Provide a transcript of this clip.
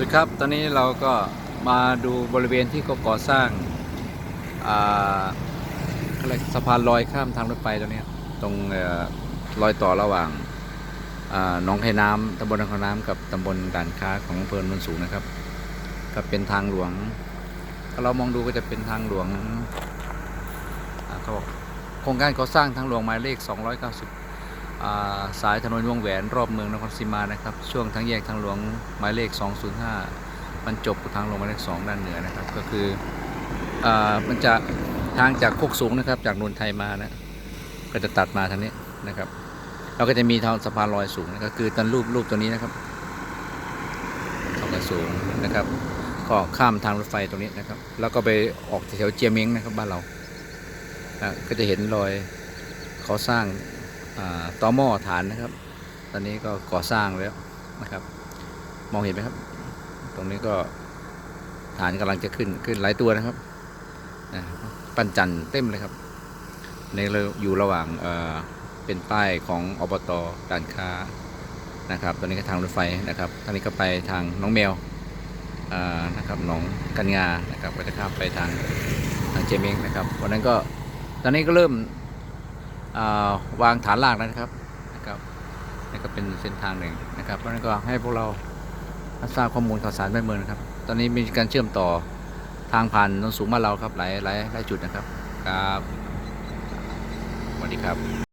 วัสดีครับ ตอนนี้เราก็มาดูบริเวณที่เขาก่อสร้างอะไรสะพานลอยข้ามทางรถไฟตรงนี้ตรงเอ่อรอยต่อระหว่างหนองไผ่น้ำตำบลหนองไผ่น้ำกับตำบลด่านค้าของอำเภอโนนสูงนะครับก็เป็นทางหลวง ถ้าเรามองดูก็จะเป็นทางหลวงเขาบอกโครงการก่อสร้างทางหลวงหมายเลข 290 สายถนนวงแหวนรอบเมืองนครศรีมานะครับ ช่วงทางแยกทางหลวงหมายเลข 205 มันจบทางหลวงหมายเลข 2 ด้านเหนือนะครับ ก็คืออมันจะทางจากโคกสูงนะครับ จากนนทไทยมานะก็จะตัดมาทางนี้นะครับเราก็จะมีทางสะพานลอยสูงนะก็คือตันรูปรูปตัวนี้นะครับสะพานสูงนะครับ ก็ข้ามทางรถไฟตรงนี้นะครับ แล้วก็ไปออกแถวเจียเม้งนะครับบ้านเราก็จะเห็นรอยเขาสร้าง ต่อหม้อฐานนะครับ ตอนนี้ก็ก่อสร้างแล้วนะครับ มองเห็นไหมครับ ตรงนี้ก็ฐานกำลังจะขึ้นขึ้นหลายตัวนะครับนะปั้นจันต์เต็มเลยครับในเราอยู่ระหว่างเอ่อเป็นป้ายของอบตการค้านะครับ ตอนนี้ก็ทางรถไฟนะครับทางนี้ก็ไปทางน้องแมวนะครับหนองกันงานะครับก็จะข้ามไปทางทางเจเมงนะครับวันนั้นก็ตอนนี้ก็เริ่ม วางฐานรากนะครับนะครับนี่ก็เป็นเส้นทางหนึ่งนะครับ เพราะนั้นก็ให้พวกเราทราบข้อมูลข่าวสารบ้านเมืองนะครับ ตอนนี้มีการเชื่อมต่อทางผ่านโนนสูงมานเราครับหลายหลายหลายจุดนะครับครับสวัสดีครับ